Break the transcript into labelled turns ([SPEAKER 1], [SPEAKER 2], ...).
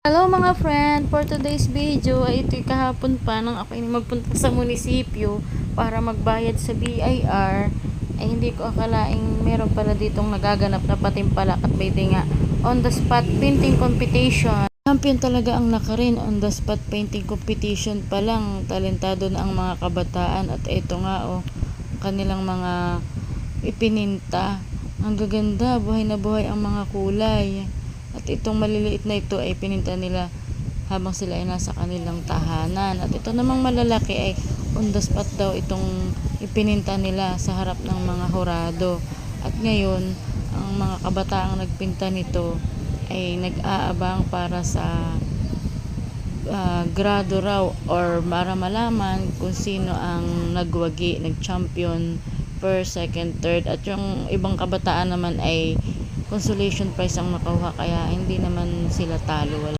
[SPEAKER 1] Hello mga friend, for today's video ay ito'y kahapon pa nang ako ay magpunta sa munisipyo para magbayad sa BIR ay hindi ko akalaing meron pala ditong nagaganap na patimpalak at may nga on the spot painting competition. Champion talaga ang nakarin on the spot painting competition pa lang. Talentado na ang mga kabataan at ito nga oh, kanilang mga ipininta. Ang gaganda, buhay na buhay ang mga kulay. At itong maliliit na ito ay pininta nila habang sila ay nasa kanilang tahanan. At ito namang malalaki ay on the daw itong ipininta nila sa harap ng mga horado. At ngayon, ang mga kabataang nagpinta nito ay nag-aabang para sa ah, grado raw or para malaman kung sino ang nagwagi, nag-champion first, second, third at yung ibang kabataan naman ay consolation prize ang nakuha kaya hindi naman sila talo.